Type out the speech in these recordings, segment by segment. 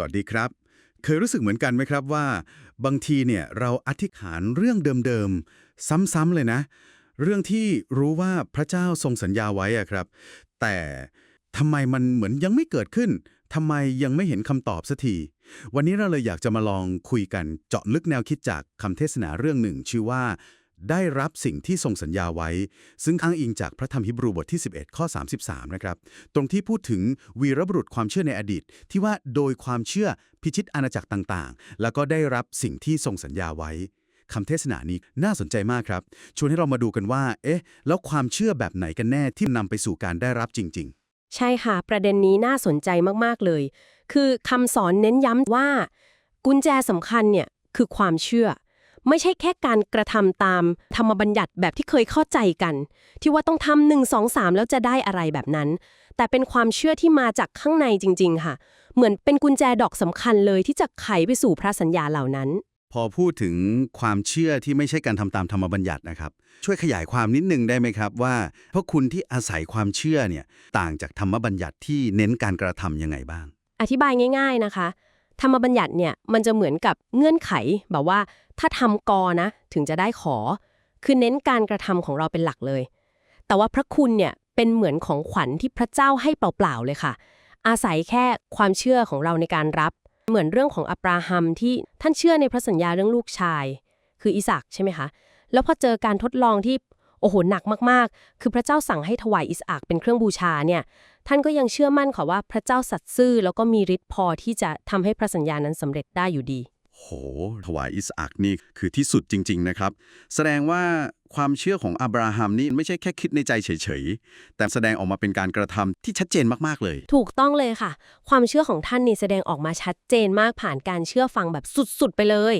สวัสดีครับ เคยรู้สึกเหมือนกันไหมครับว่า บางทีเนี่ยเราอธิษฐานเรื่องเดิมๆ ซ้ำๆเลยนะ เรื่องที่รู้ว่าพระเจ้าทรงสัญญาไว้อะครับ แต่ทำไมมันเหมือนยังไม่เกิดขึ้นทำไมยังไม่เห็นคำตอบสักที วันนี้เราเลยอยากจะมาลองคุยกันเจาะลึกแนวคิดจากคำเทศนาเรื่องหนึ่ง ชื่อว่า ได้รับสิ่งที่ทรงสัญญาไว้ ซึ่งอ้างอิงจากพระธรรมฮิบรูบทที่ 11 ข้อ 33 นะครับ ตรงที่พูดถึงวีรบุรุษความเชื่อในอดีต ที่ว่าโดยความเชื่อพิชิตอาณาจักรต่างๆ แล้วก็ได้รับสิ่งที่ทรงสัญญาไว้คำเทศนานี้น่าสนใจมากครับ ชวนให้เรามาดูกันว่า เอ๊ะ แล้วความเชื่อแบบไหนกันแน่ที่นำไปสู่การได้รับจริง ๆ ใช่ค่ะ ประเด็นนี้น่าสนใจมากๆเลย คือคำสอนเน้นย้ำว่า กุญแจสำคัญเนี่ยคือความเชื่อ ไม่ใช่แค่การกระทำตามธรรมบัญญัติแบบที่เคยเข้าใจกัน ที่ว่าต้องทำหนึ่งสองสามแล้วจะได้อะไรแบบนั้น แต่เป็นความเชื่อที่มาจากข้างในจริง ๆ ค่ะ เหมือนเป็นกุญแจดอกสำคัญเลยที่จะไขไปสู่พระสัญญาเหล่านั้นๆพอพูดถึงความเชื่อที่ไม่ใช่การทำตามธรรมบัญญัตินะครับ ช่วยขยายความนิดนึงได้ไหมครับว่าพวกคุณที่อาศัยความเชื่อเนี่ยต่างจากธรรมบัญญัติที่เน้นการกระทำยังไงบ้าง อธิบายง่าย ๆนะคะธรรมบัญญัติเนี่ยมันจะเหมือนกับเงื่อนไขแบบว่า ถ้าทำกอนะ ถึงจะได้ขอ คือเน้นการกระทำของเราเป็นหลักเลย แต่ว่าพระคุณเนี่ยเป็นเหมือนของขวัญที่พระเจ้าให้เปล่าๆเลยค่ะ อาศัยแค่ความเชื่อของเราในการรับ เหมือนเรื่องของอับราฮัมที่ท่านเชื่อในพระสัญญาเรื่องลูกชาย คืออิสักใช่ไหมคะ แล้วพอเจอการทดลองที่โอ้โหหนักมากๆ คือพระเจ้าสั่งให้ถวายอิสอักเป็นเครื่องบูชาเนี่ย ท่านก็ยังเชื่อมั่นค่ะว่าพระเจ้าสัตย์ซื่อแล้วก็มีฤทธิ์พอที่จะทำให้พระสัญญานั้นสำเร็จได้อยู่ดี โห ถวายอิสอักนี่คือที่สุดจริง ๆ นะครับ แสดงว่าความเชื่อของอับราฮัมนี่ไม่ใช่แค่คิดในใจเฉยๆ แต่แสดงออกมาเป็นการกระทำที่ชัดเจนมากๆเลย ถูกต้องเลยค่ะ ความเชื่อของท่านนี่แสดงออกมาชัดเจนมากผ่านการเชื่อฟังแบบสุดๆ ไปเลย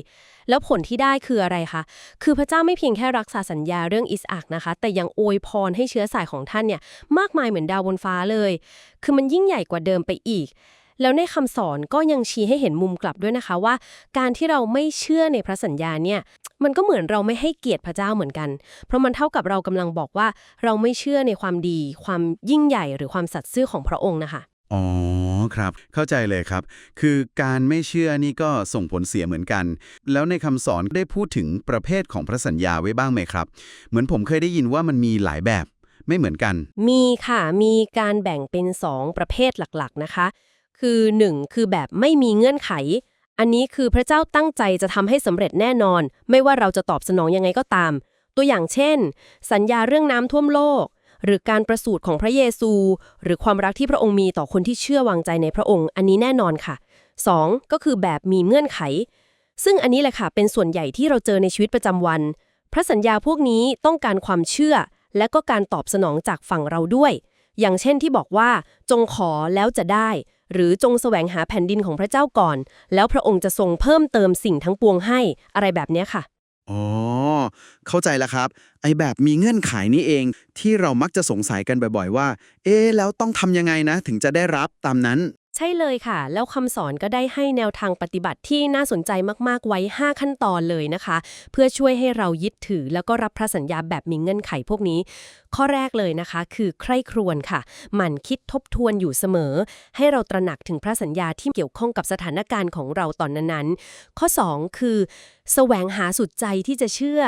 แล้วผลที่ได้คืออะไรคะ คือพระเจ้าไม่เพียงแค่รักษาสัญญาเรื่องอิสอักนะคะ แต่ยังอวยพรให้เชื้อสายของท่านเนี่ยมากมายเหมือนดาวบนฟ้าเลย คือมันยิ่งใหญ่กว่าเดิมไปอีก แล้วในคำสอนก็ยังชี้ให้เห็นมุมกลับด้วยนะคะว่า การที่เราไม่เชื่อในพระสัญญาเนี่ยมันก็เหมือนเราไม่ให้เกียรติพระเจ้าเหมือนกัน เพราะมันเท่ากับเรากำลังบอกว่า เราไม่เชื่อในความดี ความยิ่งใหญ่หรือความสัตย์ซื่อของพระองค์นะคะ อ๋อครับ เข้าใจเลยครับ คือการไม่เชื่อนี่ก็ส่งผลเสียเหมือนกัน แล้วในคำสอนได้พูดถึงประเภทของพระสัญญาไว้บ้างไหมครับ เหมือนผมเคยได้ยินว่ามันมีหลายแบบไม่เหมือนกัน มีค่ะ มีการแบ่งเป็น 2 ประเภทหลักๆนะคะ คือ1คือแบบไม่มีเงื่อนไข อันนี้คือพระเจ้าตั้งใจจะทำให้สำเร็จแน่นอน ไม่ว่าเราจะตอบสนองยังไงก็ตาม ตัวอย่างเช่น สัญญาเรื่องน้ำท่วมโลก หรือการประสูติของพระเยซู หรือความรักที่พระองค์มีต่อคนที่เชื่อวางใจในพระองค์ อันนี้แน่นอนค่ะ 2. ก็คือแบบมีเงื่อนไข ซึ่งอันนี้แหละค่ะเป็นส่วนใหญ่ที่เราเจอในชีวิตประจำวัน พระสัญญาพวกนี้ต้องการความเชื่อ และก็การตอบสนองจากฝั่งเราด้วย อย่างเช่นที่บอกว่า จงขอแล้วจะได้ หรือจงแสวงหาแผ่นดินของพระเจ้าก่อน แล้วพระองค์จะทรงเพิ่มเติมสิ่งทั้งปวงให้อะไรแบบนี้ค่ะ อ๋อ เข้าใจแล้วครับ ไอแบบมีเงื่อนไขนี้เอง ที่เรามักจะสงสัยกันบ่อย ๆ ว่า เอ๊แล้วต้องทำยังไงนะ ถึงจะได้รับตามนั้น ใช่เลยค่ะ แล้วคำสอนก็ได้ให้แนวทางปฏิบัติที่น่าสนใจมากๆไว้ 5 ขั้นตอนเลยนะคะ เพื่อช่วยให้เรายึดถือ แล้วก็รับพระสัญญาแบบมีเงื่อนไขพวกนี้ ข้อแรกเลยนะคะ คือใคร่ครวญค่ะ หมั่นคิดทบทวนอยู่เสมอ ให้เราตระหนักถึงพระสัญญาที่เกี่ยวข้องกับสถานการณ์ของเราตอนนั้นๆ ข้อ 2 คือแสวงหาสุดใจที่จะเชื่อ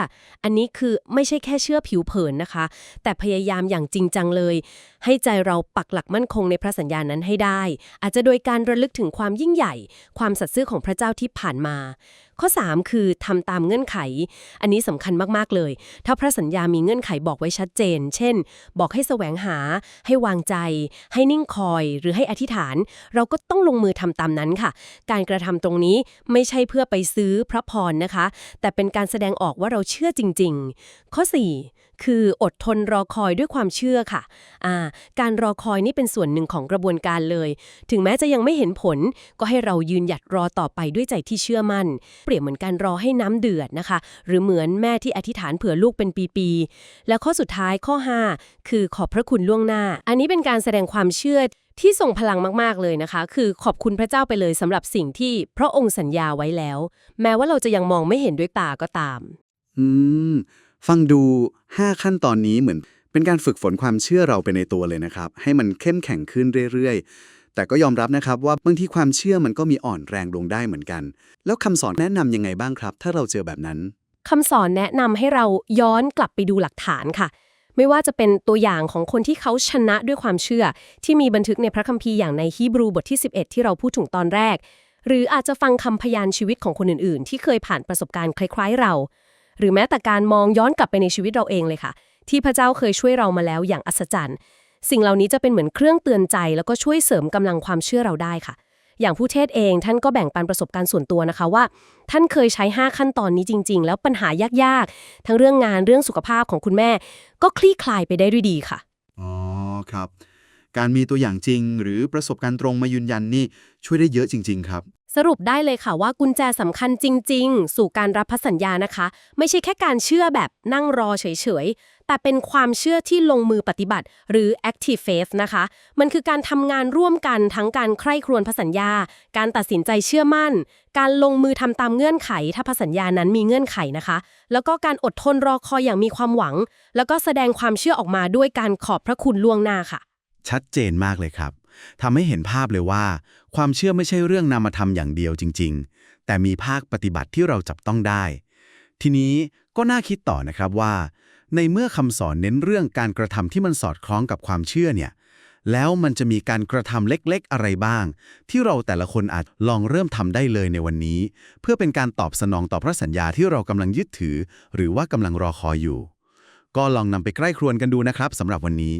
อันนี้คือไม่ใช่แค่เชื่อผิวเผินนะคะ แต่พยายามอย่างจริงจังเลย ให้ใจเราปักหลักมั่นคงในพระสัญญานั้นให้ได้ อาจจะโดยการระลึกถึงความยิ่งใหญ่ ความสัตย์ซื่อของพระเจ้าที่ผ่านมา ข้อ 3 คือทำตามเงื่อนไข อันนี้สำคัญมากๆเลย ถ้าพระสัญญามีเงื่อนไขบอกไว้ชัดเจน เช่น บอกให้แสวงหา ให้วางใจ ให้นิ่งคอย หรือให้อธิษฐาน เราก็ต้องลงมือทำตามนั้นค่ะ การกระทำตรงนี้ไม่ใช่เพื่อไปซื้อพระพรนะคะ แต่เป็นการแสดงออกว่าเราเชื่อจริง ๆ ข้อ 4 คืออดทนรอคอยด้วยความเชื่อค่ะอ่าการรอคอยนี่เป็นส่วนหนึ่งของกระบวนการเลย ถึงแม้จะยังไม่เห็นผลก็ให้เรายืนหยัดรอต่อไปด้วยใจที่เชื่อมั่นรียบเหมือนการรอให้น้ำเดือดนะคะ หรือเหมือนแม่ที่อธิษฐานเผื่อลูกเป็นปีๆ แล้วข้อสุดท้ายข้อ 5 คือขอบพระคุณล่วงหน้า อันนี้เป็นการแสดงความเชื่อที่ส่งพลังมาก ๆ เลยนะคะ คือขอบคุณพระเจ้าไปเลยสำหรับสิ่งที่พระองค์สัญญาไว้แล้ว แม้ว่าเราจะยังมองไม่เห็นด้วยตาก็ตาม อืม ฟังดู 5 ขั้นตอนนี้เหมือนเป็นการฝึกฝนความเชื่อเราไปในตัวเลยนะครับ ให้มันเข้มแข็งขึ้นเรื่อยๆ แต่ก็ยอมรับนะครับว่าบางทีความเชื่อมันก็มีอ่อนแรงลงได้เหมือนกัน แล้วคำสอนแนะนำยังไงบ้างครับ ถ้าเราเจอแบบนั้นคำสอนแนะนำให้เราย้อนกลับไปดูหลักฐานค่ะ ไม่ว่าจะเป็นตัวอย่างของคนที่เขาชนะด้วยความเชื่อ ที่มีบันทึกในพระคัมภีร์อย่างในฮีบรูบทที่ 11 ที่เราพูดถึงตอนแรก หรืออาจจะฟังคำพยานชีวิตของคนอื่นๆ ที่เคยผ่านประสบการณ์คล้ายๆเรา หรือแม้แต่การมองย้อนกลับไปในชีวิตเราเองเลยค่ะ ที่พระเจ้าเคยช่วยเรามาแล้วอย่างอัศจรรย์ สิ่งเหล่านี้จะเป็นเหมือนเครื่องเตือนใจ แล้วก็ช่วยเสริมกำลังความเชื่อเราได้ค่ะ อย่างผู้เทศเองท่านก็แบ่งปันประสบการณ์ส่วนตัวนะคะว่า ท่านเคยใช้ 5 ขั้นตอนนี้จริง ๆ แล้วปัญหายากๆ ทั้งเรื่องงานเรื่องสุขภาพของคุณแม่ ก็คลี่คลายไปได้ด้วยดีค่ะอ๋อครับ การมีตัวอย่างจริง หรือประสบการณ์ตรงมายืนยันนี่ช่วยได้เยอะจริง ๆ ครับสรุปได้เลยค่ะว่ากุญแจสำคัญจริง ๆ สู่การรับพัสัญญานะคะ ไม่ใช่แค่การเชื่อแบบนั่งรอเฉยๆ แต่เป็นความเชื่อที่ลงมือปฏิบัติ หรือ active faith นะคะ มันคือการทำงานร่วมกันทั้งการใคร่ครวญพันสัญญา การตัดสินใจเชื่อมั่น การลงมือทำตามเงื่อนไข ถ้าพันสัญญานั้นมีเงื่อนไขนะคะ แล้วก็การอดทนรอคอยอย่างมีความหวัง แล้วก็แสดงความเชื่อออกมาด้วยการขอบพระคุณล่วงหน้าค่ะ ชัดเจนมากเลยครับทำให้เห็นภาพเลยว่า ความเชื่อไม่ใช่เรื่องนามธรรมอย่างเดียวจริง ๆ แต่มีภาคปฏิบัติที่เราจับต้องได้ ทีนี้ก็น่าคิดต่อนะครับว่า ในเมื่อคำสอนเน้นเรื่องการกระทำที่มันสอดคล้องกับความเชื่อเนี่ย แล้วมันจะมีการกระทำเล็กๆอะไรบ้าง ที่เราแต่ละคนอาจลองเริ่มทำได้เลยในวันนี้ เพื่อเป็นการตอบสนองต่อพระสัญญาที่เรากำลังยึดถือ หรือว่ากำลังรอคอยอยู่ ก็ลองนำไปใกล้ครวนกันดูนะครับสำหรับวันนี้